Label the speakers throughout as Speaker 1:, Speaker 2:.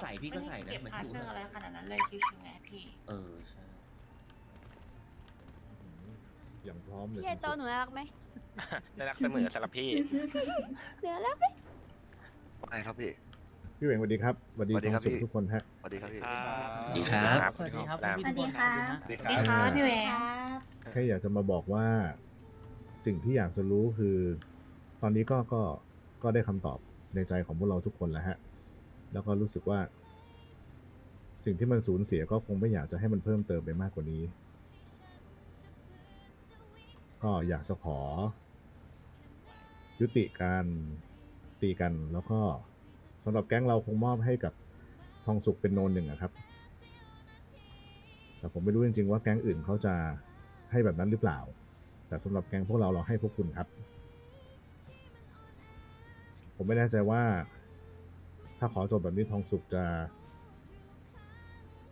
Speaker 1: ใส่พี่ก็ใส่นะ
Speaker 2: เก็บ
Speaker 1: หมาย
Speaker 2: พาร์
Speaker 1: ถึ
Speaker 2: ท
Speaker 1: ง
Speaker 2: เนอร์
Speaker 1: ว่า
Speaker 2: อะไรขนาดนั้นเลยชิวๆไงพี่
Speaker 1: เออใช่
Speaker 3: อย่างพร้อมเลย
Speaker 4: พี่ไอโตหนูน่ารักไหม
Speaker 5: ได้รักเสมอสำหรับพี่
Speaker 4: หนูน่ารักไหม
Speaker 6: ไงครับพี่
Speaker 3: พี่เหวงสวัสดีครับสวัสดี
Speaker 6: สวัสดี
Speaker 3: ท
Speaker 6: ครั
Speaker 3: อบงสุข
Speaker 6: พี่
Speaker 3: ทุกคนฮะ
Speaker 6: สวัสดีครับพี่
Speaker 1: สวัสดีครับ
Speaker 5: สวัสดีครับ
Speaker 2: สวัสดีค่ะ
Speaker 6: สวัสดี
Speaker 2: ส
Speaker 6: ค
Speaker 2: วัส
Speaker 6: รั
Speaker 2: ดี
Speaker 6: บ
Speaker 2: ค่ะพี่แหวง
Speaker 3: แค่อยากจะมาบอกว่าสิ่งที่อยากจะรู้คือ ตอนนี้ก็ก็ก็ได้คำตอบในใจของพวกเราทุกคนแล้วฮะ แล้วก็รู้สึกว่า สิ่งที่มันสูญเสียก็คงไม่อยากจะให้มันเพิ่มเติมไปมากกว่านี้ ก็อยากจะขอ ยุติการตีกันแล้วก็สำหรับแก๊งเราคงมอบให้กับทองสุกเป็นโนนหนึ่งอะครับ แต่ผมไม่รู้จริงๆว่าแก๊งอื่นเขาจะให้แบบนั้นหรือเปล่า แต่สำหรับแก๊งพวกเราเราให้พวกคุณครับ ผมไม่แน่ใจว่า ถ้าขอจบแบบนี้ทองสุกจะ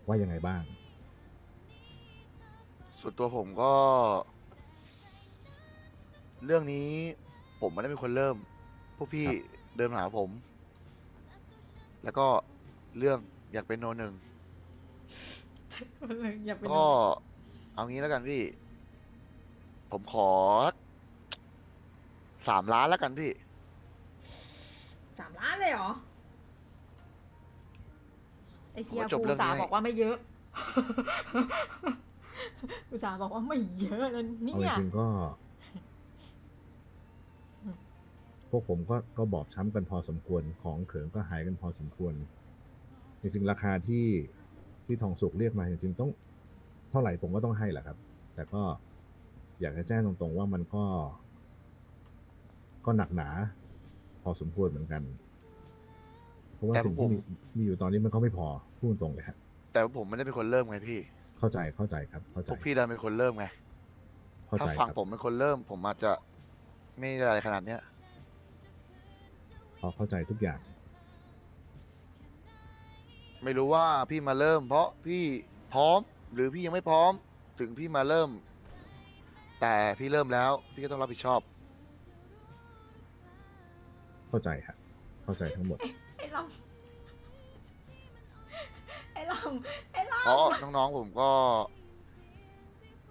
Speaker 3: ว่ายังไงบ้าง
Speaker 6: ส่วนตัวผมก็ เรื่องนี้ผมไม่ได้เป็นคนเริ่ม พวกพี่
Speaker 3: ครับ
Speaker 6: เดินมาหาผม แล้วก็เรื่องอยากเป็นโนหนึ่ง
Speaker 2: อย่าเป็น
Speaker 6: ก็เอางี้แล้วกันพี่ ผมขอสามล้านแล้วกันพี่
Speaker 7: สามล้านเลยเหรอ ไอเชีย
Speaker 6: ผมว่าจบ
Speaker 7: กู
Speaker 6: เรื่อง
Speaker 7: อุตสาห์
Speaker 6: นี้ให้
Speaker 7: บอกว่าไม่เยอะอุตสาห์บอกว่าไม่เยอะแล้วเนี่
Speaker 3: เอาจ
Speaker 7: ย
Speaker 3: ริงๆก็ พวกผมก็ก็บอบช้ำกันพอสมควรของเขิงก็หายกันพอสมควร จริงๆ ราคาที่ที่ทองสุกเรียกมาจริงๆต้องเท่าไหร่ผมก็ต้องให้แหละครับ แต่ก็อยากจะแจ้งตรงๆว่ามันก็ ก็หนักหนา พอสมควรเหมือนกันเพ ราะว่า
Speaker 6: แต่
Speaker 3: สิ่ง
Speaker 6: ผ
Speaker 3: ที่
Speaker 6: ม
Speaker 3: มีมีอยู่ตอนนี้มันก็ไม่พอพูดตรงๆเลยครับ
Speaker 6: แต่ผมไม่ได้เป็นคนเริ่มไงพี่
Speaker 3: เข้าใจเข้าใจครับ เข้าใจ
Speaker 6: พวกพี่ดันเป็นคนเริ่มไง
Speaker 3: เข้า
Speaker 6: ถ้า
Speaker 3: ใจ
Speaker 6: ฝั่ง
Speaker 3: ครับ
Speaker 6: ผมเป็นคนเริ่ม ผมอาจจะไม่ได้อะไรขนาดเนี้ย
Speaker 3: พอเข้าใจทุกอย่าง
Speaker 6: ไม่รู้ว่าพี่มาเริ่ม เพราะพี่พร้อม หรือพี่ยังไม่พร้อม ถึงพี่มาเริ่ม แต่พี่เริ่มแล้ว พี่ก็ต้องรับผิดชอบ
Speaker 3: เข้าใจครับเข้าใจทั้งหมด
Speaker 7: ไอ้ ลำไอ้ลำไอ้ล
Speaker 6: เพราะน้องๆผมก็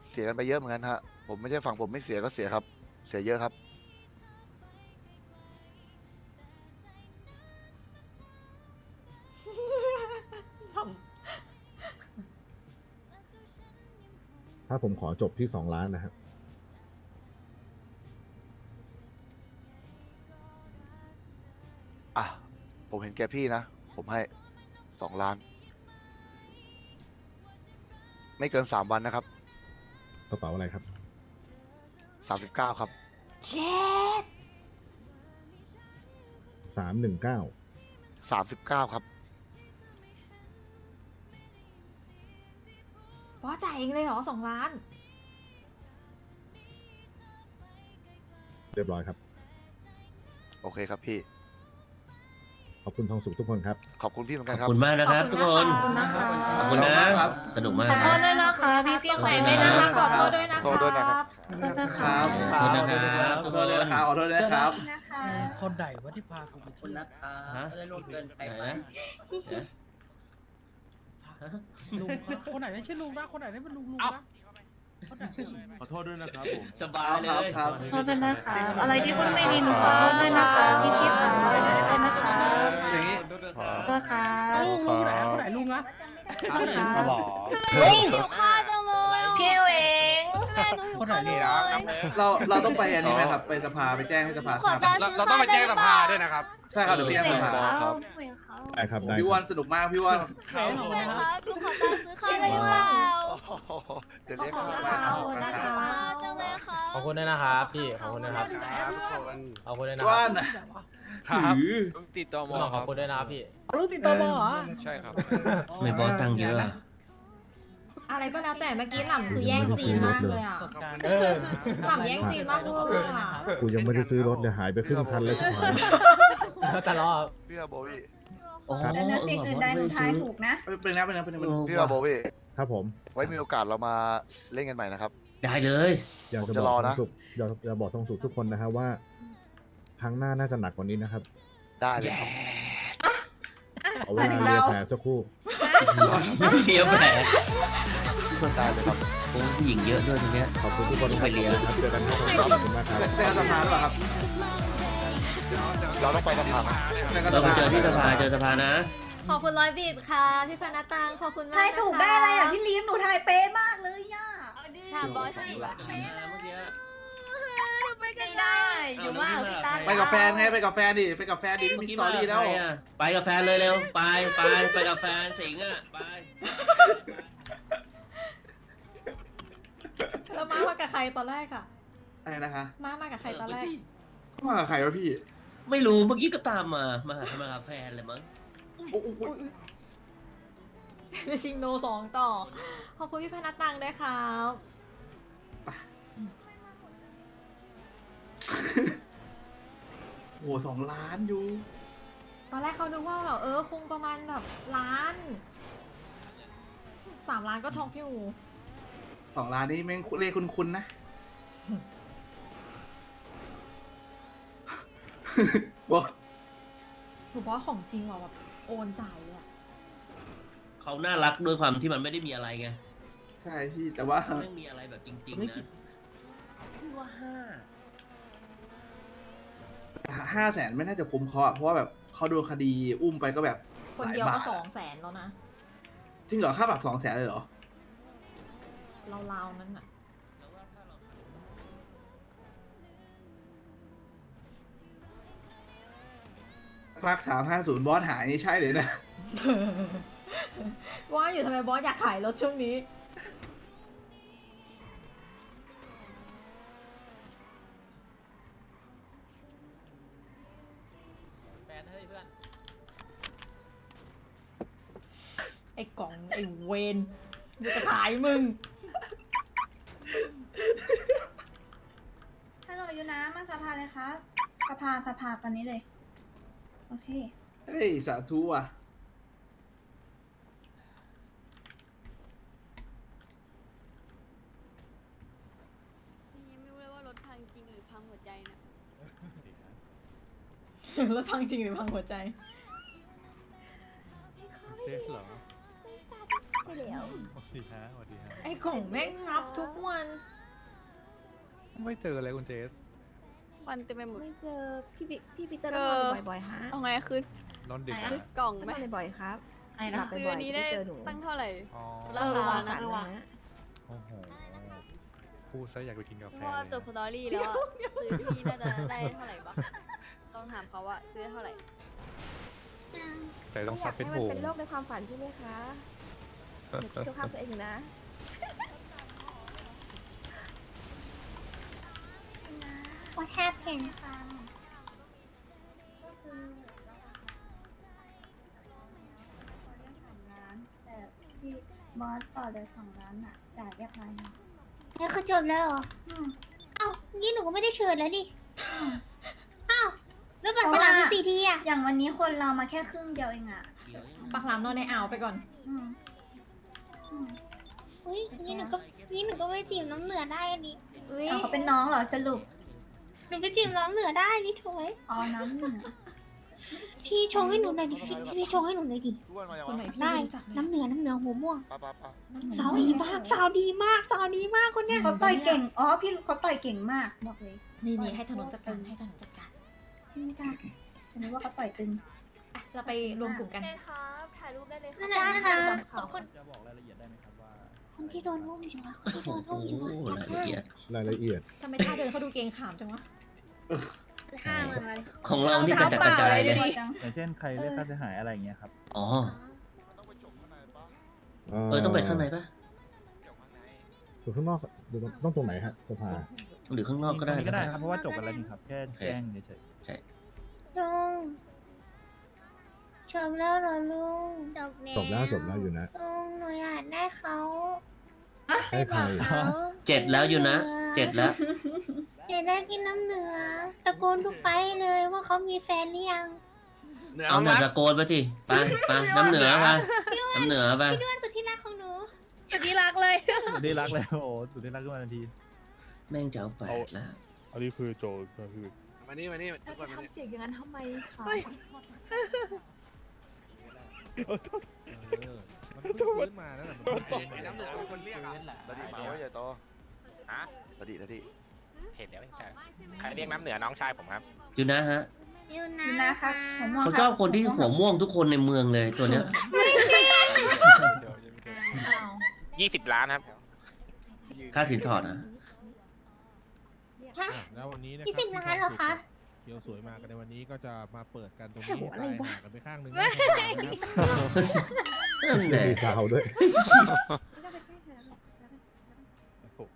Speaker 6: เสียกันไปเยอะเหมือนกันฮะ ผมไม่ใช่ฝั่งผมไม่เสียก็เสียครับ เสียเยอะครับำ
Speaker 7: ล
Speaker 3: ถ้าผมขอจบที่สองล้านนะครับ
Speaker 6: เห็นแกพี่นะ ผมให้สองล้าน ไม่เกินสามวันนะครับ
Speaker 3: กระเป๋าอะไรครับ
Speaker 6: สามสิบเก้าครับำ
Speaker 7: เจ็ด
Speaker 3: สามหนึ่งเก้า
Speaker 6: สามสิบเก้าครับ
Speaker 7: บอสจ่ายเองเลยเหรอสองล้าน
Speaker 3: เรียบร้อยครับ
Speaker 6: โอเคครับพี่
Speaker 3: ขอบคุณทองสุขทุกคนครับ
Speaker 6: ขอบคุณพี่เหมือน
Speaker 1: ข
Speaker 6: กั
Speaker 1: อนบ
Speaker 6: ครับ
Speaker 1: คุณมากนะครับทุกคน
Speaker 2: ขอบคุณนะคะ
Speaker 1: ขอบคุณนะ สนุกมาก
Speaker 2: ขอโท
Speaker 1: นะ
Speaker 2: ษด้วยนะคะพี่พี่
Speaker 7: ตรงไหนไม่น่ารักขอโทษด้วยนะ
Speaker 6: ขอโทษด้วยนะครั
Speaker 7: ครับบ
Speaker 2: ขอโทษด้วยค่ะ
Speaker 1: ขอบคุณนะครับทุกคน
Speaker 8: ขอโทษด้วยนะครับ
Speaker 2: นะคะ
Speaker 8: คนไหนวะที่พากูไปคนนัด
Speaker 1: ฮะ
Speaker 8: ได้ลงเกินไป
Speaker 1: ไหนนะฮะ
Speaker 8: ลุงครับคนไหนไม่ใช่ลุงนะคนไหนนี่เป็นลุงลุงนะคนไหน
Speaker 9: ขอโทษด้วยนะครับผม
Speaker 1: สบายเลย
Speaker 2: ขอโทษด้วยนะคะ อะไรที่พูดไม่ดีหนูขอโทษด้วยนะคะพี่พี่ค่ะขอโทษด้วยนะคะ
Speaker 8: อย่างนี้
Speaker 2: ขอโทษค่ะ
Speaker 8: ลุงลุงไหนคนไหนลุงนะ
Speaker 2: ขอโทษค่ะ
Speaker 4: เฮ้ยหิวข้าวจังเลยอะ
Speaker 2: พี่เหวง
Speaker 4: แม่หนูหิว
Speaker 8: คนไหน
Speaker 4: ข้าว
Speaker 8: นี่
Speaker 4: จั
Speaker 8: นะ
Speaker 4: งเลย
Speaker 8: เราเราต้องไปอันนี้ไหมครับไปสภาไปแจ้งให้สภา
Speaker 4: ขอตาซื้อข้าวได้หรือเปล่า
Speaker 8: ใช่ครับเดี๋ยวพี่
Speaker 2: เหว
Speaker 8: แจ้ง
Speaker 2: ง
Speaker 8: สภา
Speaker 2: เขาเหวงเขา
Speaker 3: ได้ครับได้
Speaker 8: พี่
Speaker 3: ค
Speaker 8: วั
Speaker 3: รั
Speaker 8: น
Speaker 3: บ
Speaker 8: สนุกมากพี่วัน
Speaker 4: แม่ครับหนูขอตาซื้อข้าวได้หรือเปล่า
Speaker 6: เดี๋ยวเรียก
Speaker 2: ขอบ
Speaker 6: เขา
Speaker 2: คุ
Speaker 8: อบคุณด้วยนะครับพี่ขอบคุณนะครับขอบคุณด้วยนะวัน
Speaker 5: ครับ
Speaker 8: ถือ
Speaker 5: ติดต่อมอ
Speaker 8: ขอบคุณด้วยนะครับพี่ลุงติดต่อมาเหรอ
Speaker 5: ใช่ครับ
Speaker 1: ไม่บอสตังค์เยอะอะ
Speaker 7: อะไรก็แล้วแต่เมื่อกี้หล่ำคือแย่งซีนมากเลยอะ
Speaker 8: เออ
Speaker 7: หล่ำแย่งซีนมากเลยอะ
Speaker 3: กูยังไม่ได้ซื้อรถเนี่ยหายไปครึ่งคันแล้วชิบหาย
Speaker 8: แต่รอ
Speaker 6: พี่อาโบวี่
Speaker 1: อ๋อ
Speaker 3: ครับ
Speaker 1: เออว่ะบอสไม่ได้ซื้อ
Speaker 8: เป็นนะเป็นนะเป็นนะเป็น
Speaker 1: เออ
Speaker 6: พี่อาโบวี่
Speaker 3: ครับผม
Speaker 6: ไว้มีโอกาสเรามาเล่นกันใหม่นะครับ
Speaker 1: ได้เลย
Speaker 3: อยากจะ
Speaker 6: ผม
Speaker 3: บ
Speaker 6: จะ
Speaker 3: อก
Speaker 6: รอ
Speaker 3: ท
Speaker 6: นะ
Speaker 3: องสุขอยากจะบอกทองสุขทุกคนนะครับว่า ครั้งหน้าน่าจะหนักกว่านี้นะครับ
Speaker 6: ได้เลยครับ
Speaker 2: อ
Speaker 3: เอาเวลาเลียแผลสักครู่
Speaker 1: เลียแผล
Speaker 6: ตายเลยครับ
Speaker 1: โอ้ผู้หญิงเยอะด้วยตรงเนี้ย
Speaker 3: ขอบคุณทุกคน
Speaker 1: ไปเลีย
Speaker 3: ครับเจอกันครับขอบคุณมากครับ
Speaker 9: เจอสภาหรือเปล่าครับ
Speaker 6: เราต้องไปสภา
Speaker 1: เราไปเจอที่สภาเจอสภานะ
Speaker 7: ขอบคุณร้อยบิดค่ะ พี่ฟานาตังขอบคุณมาก
Speaker 2: ทายถูกได้อะไรอะพี่ลีฟหนูทายเป๊ะมากเลยย่า
Speaker 4: ถามบอสสิ
Speaker 2: ไปกันได้อยู่ว่าพี่ตา
Speaker 9: ไปกับแฟนไงไปกับแฟนดิไปกับแฟนดิมีสตอรี่แล้ว
Speaker 1: ไปกับแฟนเลยเร็วไปไปไปกับแฟนสิงห์อะไป
Speaker 7: แล้วมามากับใครตอนแรกอะ
Speaker 9: อะไรนะคะ
Speaker 7: มามากับใครตอนแรก
Speaker 9: มากับใครวะพี่
Speaker 1: ไม่รู้เมื่อกี้ก็ตามมามาหามากับแฟนเลยมั้ง
Speaker 9: โอ้โห
Speaker 7: ชิงโนสองต่อขอบคุณพี่พนัตตังด้วยครับ
Speaker 9: โอ้โหสองล้านอยู่
Speaker 7: ตอนแรกเขาดูว่าแบบเออคงประมาณแบบล้านสามล้านก็ช็อกอยู่
Speaker 9: สองล้านนี่แม่งเลขคุณๆนะ บอส
Speaker 7: หนูบอกว่าของจริงว่ะแบบโอนจ่ายเลยอะ
Speaker 1: เขาน่ารักด้วยความที่มันไม่ได้มีอะไรไง
Speaker 9: ใช่พี่แต่ว่า
Speaker 1: ไม่มีอะไรแบบจริง ๆ นะพี่ว่าห้า
Speaker 9: ห้าแสนไม่น่าจะคุ้มเขาอะเพราะว่าแบบเขาโดนคดีอุ้มไปก็แบบ
Speaker 7: คนเดียว
Speaker 9: หลา
Speaker 7: ก็
Speaker 9: บาท
Speaker 7: สองแสนแล้วนะ
Speaker 9: จริงเหรอค่าปรับสองแสนเลยเหรอ
Speaker 7: ราวๆนั้นอะ
Speaker 9: พักสามห้าศูนย์บอสหายนี่ใช่เลยนะ
Speaker 7: ว่าอยู่ทำไมบอสอยากขายรถช่วงนี้ ไอ้เวนกูจะขายมึง
Speaker 2: ฮัลโหลอยู่นะมาสภาเลยครับสภาสภาตอนนี้เลย โอเค
Speaker 9: เฮ้ยสาธุอะ
Speaker 4: ยังไม่รู้เลยว่ารถพังจริงหรือพังหัวใจนะ
Speaker 7: แล้วพังจริงหรือพังหัวใจ
Speaker 10: เดี๋
Speaker 4: ยว
Speaker 10: สวัสดีฮะสวัสดีฮะ
Speaker 7: ไอ้กล่องแม่งนับทุกวัน
Speaker 10: ไม่เจอเลยคุณเจส
Speaker 4: วันเต็มไปหมด
Speaker 2: ไม่เจอพี่บิ๊กพี่ปีเตอร์
Speaker 4: เอ
Speaker 2: ต้อง
Speaker 4: อ
Speaker 2: มาบ่อยๆฮะ
Speaker 4: เอาไงคืน
Speaker 10: นอนดึก
Speaker 2: ไหน
Speaker 10: นะ
Speaker 2: อะ
Speaker 4: กล่องไหม
Speaker 2: มาบ่อยๆครับ
Speaker 1: ไอ้
Speaker 2: หลับ
Speaker 4: ซื้อ
Speaker 2: บ่อ
Speaker 4: อั
Speaker 2: ย
Speaker 4: น
Speaker 2: ๆ
Speaker 4: นี้
Speaker 2: ไม่
Speaker 4: ได้
Speaker 2: เจอหนู
Speaker 4: ตั้งเท่าไหร่
Speaker 10: อ๋อ
Speaker 4: รา
Speaker 2: เออ
Speaker 4: คา
Speaker 2: ว่ะ
Speaker 4: นะ
Speaker 2: เออว่ะ
Speaker 10: โอ้โหพูดซะอยากไปกินกา
Speaker 4: เพ
Speaker 10: แฟ
Speaker 4: ราะว่า
Speaker 10: เลย
Speaker 4: จบสตอรี่แล้วอะซื้อพี่น่าจะได้เท่าไหร่ปะต้องถามเขาว่าซื้อเท่าไหร่
Speaker 10: แต่ต้องซับเป็น
Speaker 2: ให้
Speaker 10: โห
Speaker 2: มันเป็นโลกในความฝันใช่ไหมคะ อย่าคิดตัวข้ามตัวเองอยู่นะ
Speaker 4: ว่าแทบเพนฟัง
Speaker 2: ก็คือแต่พี่บอสต่อเลยสองล้านอะจ่ายเรียบร้อยแล้ว
Speaker 4: นี่คือจบแล้วเหรอเอ้างี้หนูก็ไม่ได้เชิญแล้วดิอ้าวแล้วบัตรสลากมีสี่ทีอะ
Speaker 2: อย่างวันนี้คนเรามาแค่ครึ่งเดียวเองอะ
Speaker 1: เดี๋ยวยัง
Speaker 7: ปักหลามนอนในอ่าวไปก่อน
Speaker 2: อืม อืม
Speaker 4: อุ้ยงี้หนูก็งี้หนูก็ไปจีบน้ำเหนือได้อันนี้อุ้ย
Speaker 2: เอาเขาเป็นน้องเหรอสรุป
Speaker 4: หนูไปจีบน้ำเหนือได้นี่ถวย
Speaker 2: อ๋อน้ำหนึ่ง
Speaker 4: พี่ชงให้หนูหน่อยดิพี่พี่ชงให้หนูหน่อยดิ
Speaker 6: ทุกวันมาอย่าง
Speaker 7: คนไหน
Speaker 6: วะ
Speaker 7: พี่
Speaker 4: ได้
Speaker 7: ไม่รู้จักเลย
Speaker 4: น้ำเหนือน้ำเหนือหัวม่วง
Speaker 6: ปะปะปะ
Speaker 4: สาวดีมากสาวดีมากสาวดีมากคนเนี้ย
Speaker 2: เขาต่อยเก่งอ๋อพี่เขาต่อยเก่งมากบอกเลย
Speaker 7: นี่นี่ให้ถนนจัดการให้ถนนจัดการ
Speaker 2: พี่ไม่กล้าฉันนึกว่าเขาต่อยตึง
Speaker 7: อะเราไปรวมกลุ่มกัน
Speaker 4: ครับ ถ่ายรูปได้เลยค่ะได้ค่ะคนคนที่โดนอุ้มอยู่อะคนที่
Speaker 1: โอ้
Speaker 4: โดน
Speaker 1: โห
Speaker 4: อุ้มอยู่อะ
Speaker 1: รายละเอียด
Speaker 3: รายละเอียด
Speaker 7: ทำไมท่าเดินเขาดูเกรงขามจังวะ
Speaker 4: ห้ามาเลย
Speaker 1: ของเรานี่กระจัดกระจายเลย
Speaker 2: จัง
Speaker 10: อย่างเช่นใครเรียกค่าเสียหายอะไรอย่างเงี้ยครับ
Speaker 1: อ๋อ
Speaker 6: ต้องไปจบข้างในปะ
Speaker 1: เออต้องไปข้างในปะ
Speaker 3: ดูข้างนอกดูต้องตรงไหนฮะสภา
Speaker 1: หรือข้างนอกก็ได้
Speaker 10: ก็ได้
Speaker 1: นะครับ
Speaker 10: เพราะว่าจบกันแล้วนี่ครับ แค่แจ้งเฉย
Speaker 4: ลุ จบแล้วเหรอลุงจบ
Speaker 3: จบแล้วจบแล้วอยู่นะ
Speaker 4: ลุงหนูอยากได้เขา
Speaker 3: ให้ใคร
Speaker 4: เขา
Speaker 1: เจ็ดแล้วอยู่นะเจ็ดแล้ว
Speaker 4: อยากได้กินน้ำเหนือตะโกนทุกไฟท์เลยว่าเขามีแฟนหรือยัง
Speaker 1: เอาหน่าตะโกนไปสิไปไปน้ำเหนือไปน้ำเหนือไป
Speaker 4: เพื่อนสุดที่รักของหนู
Speaker 2: สุดที่รักเลย
Speaker 10: ๆสุดที่รักแล้วโอ้สุดที่รักขึ้นมาทันที
Speaker 1: แม่งจะเอาแปดแล้ว
Speaker 10: อันนี้คือโจก็คือ
Speaker 6: มานี่มานี่ทุกคนมานี่
Speaker 2: ทำเสีย เอาโทำไมคะ
Speaker 10: มันเพิ่งฟื้นมานั่นแหละมันเพิ่งฟื้นมา
Speaker 5: น้ำเหนือเป็นคนเรียกอะ
Speaker 6: ตะดิมาไว้ใหญ่โต
Speaker 5: ฮะ
Speaker 6: ตะดิตะดิ
Speaker 5: เห็นแล้วใช่ใครเรียกน้ำเหนือน้องชายผมครับ
Speaker 1: อยู่นะฮะ
Speaker 4: ยู
Speaker 2: ยู
Speaker 4: นะ
Speaker 2: นะครับผมมอง
Speaker 1: เขาชอบคนที่หัวม่วงทุกคนในเมืองเลยตัวเนี้ย
Speaker 5: 20ล้านครับ
Speaker 1: ค่าสินสอดอะ
Speaker 4: ฮะ
Speaker 10: อะแล้ววันนี้นะครั
Speaker 4: ยี่สิบล้านเหรอคะ
Speaker 10: เกียวสวยมากันในวันนี้ก็จะมาเปิดกันตรง
Speaker 4: แถ
Speaker 10: นี้
Speaker 4: วอะไร
Speaker 10: ตายวะห่างกันไปข้างหนึ่ง
Speaker 1: นั่นแหละ
Speaker 3: มีสาวด้วย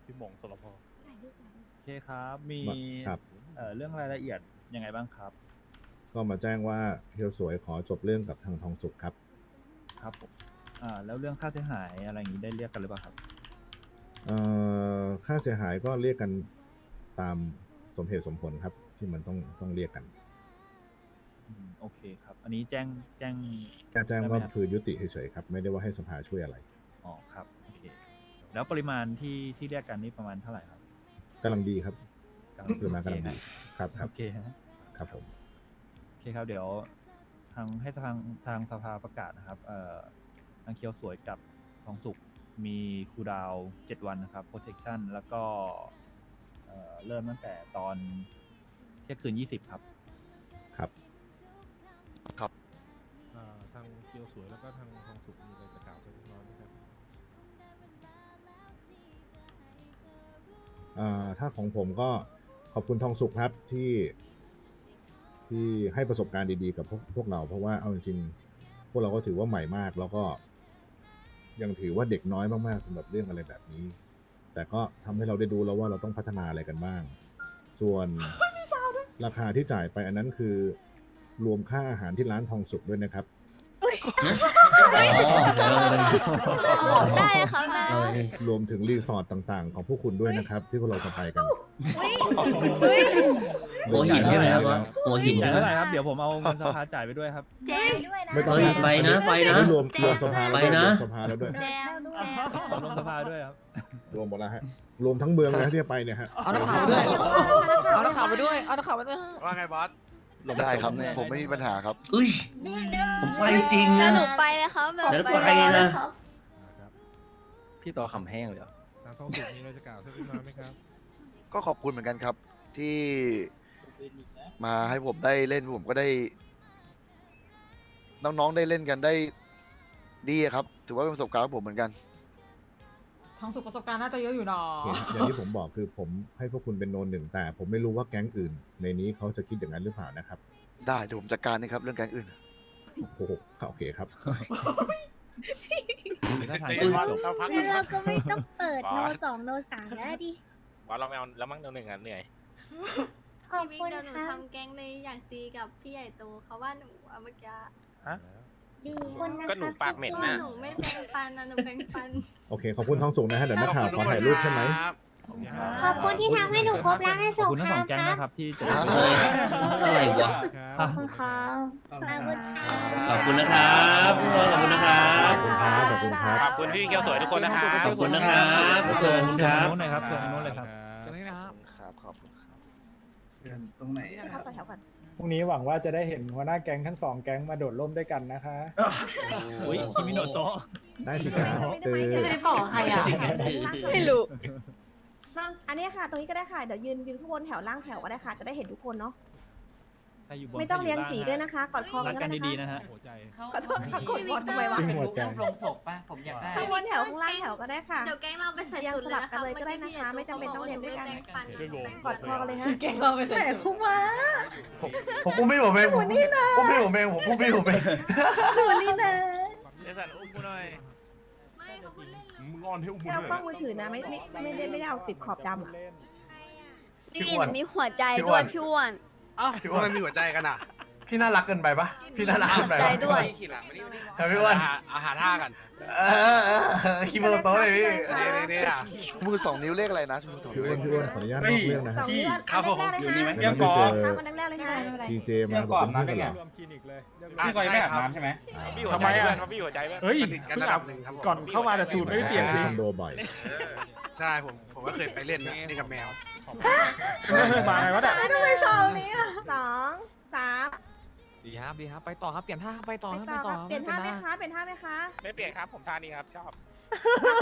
Speaker 10: พี่หมงสรพ
Speaker 11: โอเคครับ มี
Speaker 3: ครับ
Speaker 11: เอ่อเรื่องรายละเอียดยังไงบ้างครับ
Speaker 3: ก็มาแจ้งว่าเฮียวสวยขอจบเรื่องกับทางทองสุกครับ
Speaker 11: ครับผมอ่าแล้วเรื่องค่าเสียหายอะไรอย่างนี้ได้เรียกกันหรือเปล่าครับ
Speaker 3: เอ่อค่าเสียหายก็เรียกกันตามสมเหตุสมผลครับ ที่มันต้องต้องเรียกกัน
Speaker 11: อืมโอเคครับ อันนี้แจ้งแจ้ง
Speaker 3: แค่แจ้ง
Speaker 11: ได้ไหม
Speaker 3: ว่า
Speaker 11: ครับ
Speaker 3: คือยุติเฉยๆครับ ไม่ได้ว่าให้สภาช่วยอะไร
Speaker 11: อ๋อครับโอเคแล้วปริมาณที่ที่เรียกกันนี่ประมาณเท่าไหร่ครับ
Speaker 3: กำลังดีครับ
Speaker 11: กำลัง
Speaker 3: คือมากำลังดีครับครั
Speaker 11: โอบเคฮะ
Speaker 3: ครับผม
Speaker 11: โอเคครับเดี๋ยวทางให้ทางทางสภาประกาศนะครับเอ่อทางเคียวสวยกับทองสุกมีคูลดาวน์7วันนะครับ protection แล้วก็เอ่อเริ่มตั้งแต่ตอน เที่ยงคืน20ครับ
Speaker 3: ครับ
Speaker 10: อ่าทางเกียวสวยแล้วก็ทางทองสุกมีอะไรจะกล่าวสักเล็กน้อยไหมครับ
Speaker 3: อ่าถ้าของผมก็ขอบคุณทองสุขครับที่ที่ให้ประสบการณ์ดีๆ กับพวกพวกเรา เพราะว่าเอาจริงๆพวกเราก็ถือว่าใหม่มาก แล้วก็ ยังถือว่าเด็กน้อยมากๆสำหรับเรื่องอะไรแบบนี้ แต่ก็ทำให้เราได้ดูแล้วว่าเราต้องพัฒนาอะไรกันบ้าง ส่วน ราคาที่จ่ายไปอันนั้นคือ รวมค่าอาหารที่ร้านทองสุกด้วยนะครับ
Speaker 2: ได้ครับนะ
Speaker 1: เอาเลย
Speaker 3: รวมถึงรีสอร์ทต่างๆ ของพวกคุณด้วยนะครับ ที่พวกเราจะไปกัน
Speaker 1: หัวหินใช่ไหมครับว่าหัวหิน
Speaker 11: จ่า
Speaker 1: ใช่
Speaker 11: ย
Speaker 1: ไหม
Speaker 11: เท่าไหร่ครับ เดี๋ยวผมเอาเงินสภาจ่ายไปด้วยครับ
Speaker 4: แจมด้วยนะ
Speaker 3: ไม่ต้อง
Speaker 1: เฮ้ยไปนะไปนะ
Speaker 3: รวมรวมสภาแล้ว
Speaker 1: ไป
Speaker 3: ด้วย
Speaker 1: นะ
Speaker 3: รวมสภาแล้วด้วย
Speaker 4: แจมแจม
Speaker 11: ขอลงสภาด้วยครับ
Speaker 3: รวมหมดแล้วฮะรวมทั้งเมืองนะที่จะไปเนี่ยฮะ
Speaker 8: เอานักข่าวไปด้วย เอานักข่าวไปด้วย เอานักข่าวไปด้วย
Speaker 5: ว่าไงบอส
Speaker 6: ได้ครับผมไม่มีปัญหาครับ
Speaker 1: อุ้ย ผมไปจริงนะ
Speaker 2: หนูไปเลยครับ
Speaker 1: เดี๋ยวไปนะ
Speaker 10: ครับ
Speaker 5: พี่ตัวขำแห้งเลย
Speaker 10: ทางทองสุกมีอะไรจะกล่าวสักเล็กน้อยไหมครับ
Speaker 6: ก็ขอบคุณเหมือนกันครับ ที่มาให้ผมได้เล่นผมก็ได้ น้องๆได้เล่นกันได้ดีอะครับ ถือว่าเป็นประสบการณ์ของผมเหมือนกัน
Speaker 7: ทองสุกประสบการณ์น่าจะเยอะอยู่หนอ
Speaker 3: อย่างที่ผมบอกคือผมให้พวกคุณเป็นโนนหนึ่งแต่ ผมไม่รู้ว่าแก๊งอื่น ในนี้เขาจะคิดอย่างนั้นหรือเปล่านะครับ
Speaker 6: ได้เดี๋ยวผมจัดการนะครับเรื่องแก๊งอื่น
Speaker 3: โอ้โหโอเคครับ
Speaker 11: ถ้าทาง
Speaker 5: เดี๋
Speaker 11: เคี
Speaker 5: ย
Speaker 11: ยวว
Speaker 5: บอส
Speaker 11: จบ
Speaker 5: เราพัก
Speaker 4: งั้นเราก็ไม่ต้องเปิด
Speaker 5: บ
Speaker 4: โน
Speaker 5: อส
Speaker 4: สองโนสามแล้วดิ
Speaker 5: บอสเราไม่เอาแล้วมั้งเดี๋ยวหนึ่งอะเหนื่อย
Speaker 4: ขอบ
Speaker 2: พี่
Speaker 4: คุณ
Speaker 2: เดี๋ยวหนู
Speaker 4: ครับ
Speaker 2: ทำแก๊งเลยอยากตีกับพี่ใหญ่โตเขาว่าหนูอะเมื่อกี้
Speaker 4: ดีคนนะ
Speaker 5: ก็หนู
Speaker 4: ครับ
Speaker 5: ปากเหม็น
Speaker 2: ตัว
Speaker 5: น่ะ
Speaker 2: หนูไม่แปรงฟันนะหนูแปรงฟัน
Speaker 3: โอเค ขอบคุณทองสุกนะฮะ เดี๋ยวนักข่าวขอถ่ายรูปใช่ไหม
Speaker 4: ขอบคุณที่ทำให้หนูครบแล้วให้
Speaker 11: ขอบ
Speaker 4: ส่ง
Speaker 11: คุณทั้ง
Speaker 4: ค
Speaker 11: ส
Speaker 4: รั
Speaker 11: อบงแก๊ง
Speaker 4: ครับ
Speaker 11: นะครับที่จะ
Speaker 6: ครับ
Speaker 1: เฮ้ยอะไรวะ
Speaker 11: ครั
Speaker 2: ขอบคุณครับ
Speaker 4: ขอบคุณครับ
Speaker 1: ขอบคุณนะครับทุกคนขอบคุณนะครับ
Speaker 3: ขอบคุณครับขอบคุณครับ
Speaker 5: ขอบคุณพี่เกียวสวยทุกคนนะครับ
Speaker 1: ขอบคุณนะครับเชิญครับ
Speaker 11: โน้นหน่อยครับเชิญโน้นเลยครับ
Speaker 10: ตรงนี้นะครับ
Speaker 6: ครับขอบคุณครับ
Speaker 9: ตรงไหน
Speaker 2: เข้าต่อแถวก่อน
Speaker 8: พรุ่งนี้หวังว่าจะได้เห็นหัวหน้าแก๊งทั้งสองแก๊งมาโดดร่มด้วยกันนะคะ
Speaker 11: อุ้ยคิมิโนโตะ
Speaker 3: ได้สิครับเออ
Speaker 2: ไม่ได้บอกใครอะ
Speaker 1: ไม่รู้
Speaker 2: อันนี้ค่ะ ตรงนี้ก็ได้ค่ะ เดี๋ยวยืนยืนข้างบนแถวล่างแถวก็ได้ค่ะ จะได้เห็นทุกคนเนาะ
Speaker 11: ใครอยู่บน
Speaker 2: ไม่ต้องเรียง
Speaker 11: ใค
Speaker 2: สี
Speaker 11: ล่า
Speaker 2: ด้วยนะคะ กอดคอ
Speaker 11: รั
Speaker 2: กั
Speaker 11: ก
Speaker 2: น
Speaker 11: กัน
Speaker 2: ก็ได้
Speaker 11: ดีๆ
Speaker 2: นะ
Speaker 11: นะคะฮะ
Speaker 10: หัวใจ
Speaker 2: ขอโทษค่ะกดคอทำไมวะ
Speaker 8: ขึ้นหัวใจ
Speaker 2: ข้างบนแถวข้างล่างแถวก็ได้ค่ะ
Speaker 12: เดี๋ยวแก๊งเราไปใส่
Speaker 2: เรียง
Speaker 12: สุด
Speaker 2: ส
Speaker 12: เลย
Speaker 2: ลับ
Speaker 12: นะ
Speaker 2: กัน
Speaker 12: คะ
Speaker 2: เลยก็ได้นะคะไม่จำเป็นต้องเรียงด้วยกัน กอดคอกันเลยฮะ
Speaker 7: แกงเราไปใส่
Speaker 2: แต่คุ้มมา
Speaker 9: ผมพูดไม่ผมเองผมนี่นะพูดไม่ผมเองผมพูดไม่ผมเอง
Speaker 2: หนูนี่นะ
Speaker 5: เดี๋ยวสันอุ้มกูหน่อย
Speaker 12: ไม่เขาพูดเล่น
Speaker 10: มึงงอนให้อุ้ม
Speaker 2: ไม่เอากล้องมือถือนะไม่ไม่ไม่ได้ไม่ได้เอาติดขอบดำอะ
Speaker 12: พี่อินมีหัวใจด้วยพี่อ้วน
Speaker 9: อ้าวพี่อ้วนมีหัวใจกันอะพี่น่ารักเกินไปปะพี่น่ารักเกินไป
Speaker 12: ใจ
Speaker 9: ปะ
Speaker 12: ด้วย
Speaker 9: พี่อ้วนอาหารท่ากัน เออเออคิโมโตะเลยพี่เนี่ยเนี่ย
Speaker 6: มือสองนิ้วเลขอะไรนะมือสอง
Speaker 3: พี่
Speaker 6: นิ้ว
Speaker 3: อ้
Speaker 6: เล
Speaker 3: วน
Speaker 6: ข
Speaker 3: พี่อ้วนขออนุญาตนอกเรื่องนะ
Speaker 2: ส
Speaker 3: ฮะ
Speaker 2: องเลือดอันแรกๆเลยค่ะ
Speaker 3: เดี๋ยวไม่ได้เจอ
Speaker 2: ข้าวอันแรกๆเลยค่ะ
Speaker 3: ทีเจมาบอกเป็นเพื่อนกันเหรอ
Speaker 8: รวมคลินิกเลย
Speaker 9: พี่ก้อยไม่อาบน้ำใช่ไหม
Speaker 5: พี่หัวใจเพื่อนเขาพี่หัวใจเพื่อน
Speaker 8: เฮ้ย
Speaker 9: กันระดับหนึ่งครับ
Speaker 8: ก่อนเข้ามาแต่สูตรไม่เปลี่ยน
Speaker 3: ที่
Speaker 8: เลย
Speaker 3: คอนโดบ่อย
Speaker 9: ใช่ผมผมก็เคยไปเล่นนะนี่กับแมว
Speaker 8: มาไงวะเนี่ย
Speaker 2: ทำไมสองนี้อะสองสาม
Speaker 13: ดีครับดีครับไปต่อครับเปลี่ยนท่าไปต่อ
Speaker 2: ไป
Speaker 13: ครับ
Speaker 2: ต่
Speaker 13: ไป
Speaker 2: อ
Speaker 13: ต่
Speaker 2: ค
Speaker 13: อ
Speaker 2: รับเปลี่ยนท่าไหมคะ เปลี่ยนท่าไหมคะ
Speaker 10: ไม่เปลี่ยนครับ ผมท่านี้ครับ ชอบ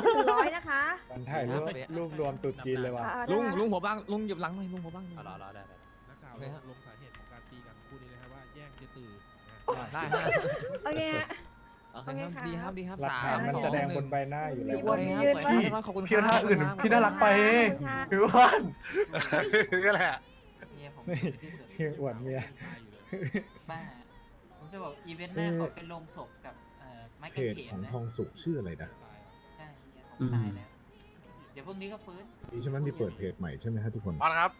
Speaker 2: ถึงร้อยนะคะ
Speaker 14: การถ่ายรูปรูปรวมตุ๊ดจีนเลยว่ะ
Speaker 2: อ่า
Speaker 13: ลุง
Speaker 2: ได้
Speaker 13: ลุงหัวบ้างลุงหยิบหลังหน่อยลุงหัวบ้าง
Speaker 15: รอรอได้ได้
Speaker 14: นักข่าว
Speaker 13: โอเคฮะ
Speaker 14: ลงสาเหตุของการตีกันคู่นี้นะครับว่าแย่งเจตือ
Speaker 13: ได้ฮะ
Speaker 2: โอเคฮะ
Speaker 13: โอเคครับ
Speaker 2: โอเคครับ
Speaker 13: ดีครับดีครับ
Speaker 14: หลักฐาน
Speaker 13: ส
Speaker 14: มัน
Speaker 13: สอ
Speaker 14: แสดง
Speaker 13: ห
Speaker 14: บ
Speaker 13: นึ่
Speaker 14: นใบหน้าอยู่แล้ว
Speaker 2: มีวนมียืน
Speaker 13: ไปครับขอบคุณ
Speaker 15: พี่ท่าอื่น
Speaker 13: ครับ
Speaker 15: พี่น่ารักไป
Speaker 2: ขอบคุณค่ะ
Speaker 15: พี่อ้วน
Speaker 6: ก็แหละ
Speaker 14: พี่อวดเมีย
Speaker 8: บ้า ผมจะบอกอีเวนต์แรกเขาเป็นลงศพกับไม้
Speaker 3: เพ
Speaker 8: กาง
Speaker 3: จ
Speaker 8: เขน
Speaker 3: ของ
Speaker 8: นะ
Speaker 3: ทองสุกชื่ออะไรนะ
Speaker 8: ใช่เขาตายแล้ว เดี๋ยวพรุ่งนี้ก็ฟื้น
Speaker 3: นี่ใช่ไหมมีเปิดเพจใหม่ใช่ไหมฮะทุกคน
Speaker 6: มาครับ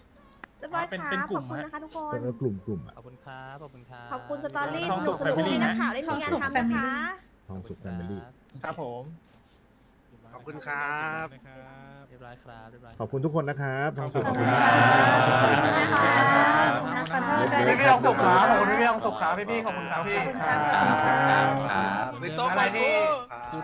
Speaker 2: เรียบร้อย
Speaker 8: เป็น
Speaker 2: ค่ะ
Speaker 8: เป็น
Speaker 2: ข
Speaker 8: กลุ่
Speaker 2: อบ
Speaker 8: ม
Speaker 2: คุณ
Speaker 8: ฮะ
Speaker 2: นะคะทุกค
Speaker 3: เอนอเออกลุ่มกลุ่มอะ
Speaker 15: ขอบคุณครับ ขอบคุณครับ
Speaker 2: ขอบคุณสตอรี่
Speaker 8: ท
Speaker 2: ส
Speaker 8: อง
Speaker 2: นุ
Speaker 8: สุ
Speaker 2: ก
Speaker 8: ก
Speaker 2: สนุก
Speaker 8: Family
Speaker 2: ให้นักข่าวได้มีงานทำนะคะ
Speaker 3: ทองสุกแฟมิลี่
Speaker 8: ครับผม
Speaker 6: ขอบคุณครับ
Speaker 15: เรียบร้อยครับเรียบร้อย
Speaker 3: ขอบคุณทุกคนนะครับทองสุก
Speaker 2: ข
Speaker 3: ข
Speaker 2: อ
Speaker 3: อ
Speaker 2: บบคุ
Speaker 3: คุณณ
Speaker 2: ค่ะ
Speaker 3: มาก
Speaker 2: ขอบคุณนะคะ
Speaker 15: พี่พี่ทองสุขครับขอบคุณพี่พี่ทองสุขครับพี่พี่ขอบคุณครับพี่
Speaker 2: ขอบคุณครับ
Speaker 6: ในโต๊ะไปกู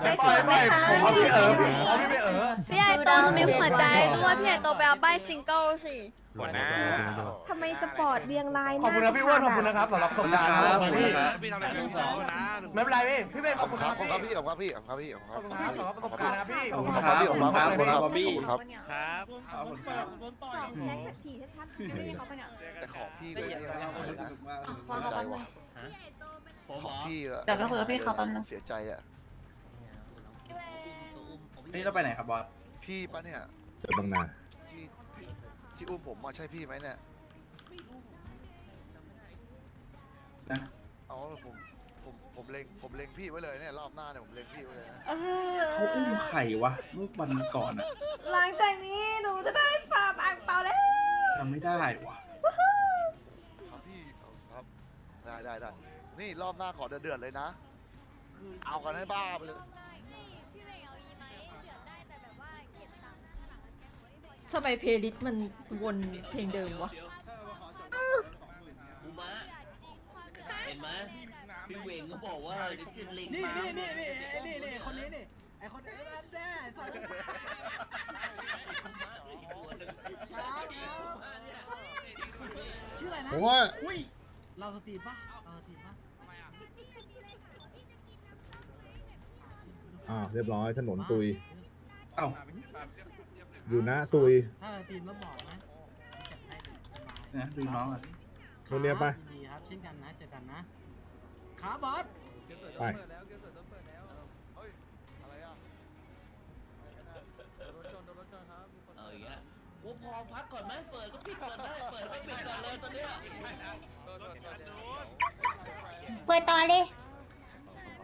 Speaker 2: ได้สวยไหมคะ
Speaker 15: ผมเอาพี่เอ๋อผมเอาพี่ไม่เอ๋อ
Speaker 5: พี่ไอโตมีหัวใจด้วยพี่ไอโตไปเอาใบซิงเกิลสิ
Speaker 10: หัวหน้า
Speaker 2: ทำไมสปอร์ตเรียงราย
Speaker 15: ขอบคุณครับพี่อ้วนขอบคุณนะครับสำหรับประสบการณ์นะครับพี่
Speaker 6: พี่ทำอะไรเป็นสองนะ
Speaker 15: ไม่เป็นไรพี่พี่เบ้ข
Speaker 6: ข
Speaker 15: อ
Speaker 6: อ
Speaker 15: บบคุ
Speaker 6: คุณณ
Speaker 15: ค
Speaker 6: ค
Speaker 15: รั
Speaker 6: รั
Speaker 15: บบพี่
Speaker 6: ขอบคุณครับพี่ขอบคุณครับพี่ขอบ
Speaker 15: ขอบ
Speaker 6: คุ
Speaker 15: คุณณ
Speaker 6: ค
Speaker 15: ค
Speaker 6: รั
Speaker 15: รับบสำหรับประสบการณ์นะครับพี่
Speaker 6: ขอบคุณครับพี่ขอบคุณครับขอบคุณครับขอบคุณครับ
Speaker 10: ครับ
Speaker 2: สองแท็กถี่ชัดๆไม่ได้เขาไปเนี่ย
Speaker 6: แต่ของพี่เลยเนี่ย
Speaker 2: ฟัง
Speaker 6: เสีย
Speaker 2: เขา
Speaker 6: ใจ
Speaker 2: แป๊บนึ
Speaker 6: ว่ะ
Speaker 2: ง
Speaker 6: ของพี่อะ
Speaker 2: เดี๋ยวไปคุยกับพี่เขาแป๊บนึง
Speaker 6: เสียใจอะ
Speaker 15: นี่เราไปไหนครับบอส
Speaker 6: พี่ปะเนี่ย
Speaker 3: เปิดบางนา
Speaker 6: ที่ที่อุ้มผมมาใช่พี่ไหมเนี่ย
Speaker 15: นะ
Speaker 6: เอาผมผมผมเล็งผมเล็งพี่ไว้เลยเนี่ยรอบหน้าเนี่ยผมเล็งพี่ไว้เลยนะ
Speaker 15: เขาอุ้มไข่วะเมื่อวันก่อนอะ
Speaker 2: หลังจากนี้หนูจะได้ฝากอ่างเปาแล้ว
Speaker 15: จำไม่ได้วะ
Speaker 6: ครับพี่ครับได้ได้ได้นี่รอบหน้าขอเดือดๆเลยนะคือเอากันให้บ้าไปเล
Speaker 5: ย
Speaker 7: ทำไมเพลย์ลิสต์มันวนเพลงเดิมวะ
Speaker 1: กูมาเห็นไหมพี่เวงก็บอกว่าจะขึ้นลิง
Speaker 8: นี่
Speaker 1: มา
Speaker 8: นี่นี่นี่นี่นี่คนนี้นี่ไอคนนี้นั่นแน่ใส่ชื่ออะไรนะ
Speaker 3: ผมว่า
Speaker 8: อุ้ยเราสตรีมปะเราสตรีมปะ
Speaker 3: อ่าวเรียบร้อยถนนตุย
Speaker 15: เอ้า
Speaker 3: อยู่นะตุย
Speaker 8: ถ้าสตรีมแล้วบอกนะจัดให้สบาย
Speaker 15: นะดูน้องอะ
Speaker 3: โรงเรียนปะ
Speaker 8: ดีครับเช่นกันนะเจอกันนะขาบอส
Speaker 3: ไป
Speaker 6: อะไรอะ
Speaker 1: เอาอีกแล้วกูพอพักก่อนไหมเปิดก็ปิดก่อนได้เปิดก็ปิดก่อนเลยตอนเนี้ย
Speaker 4: เปิดต่อเลย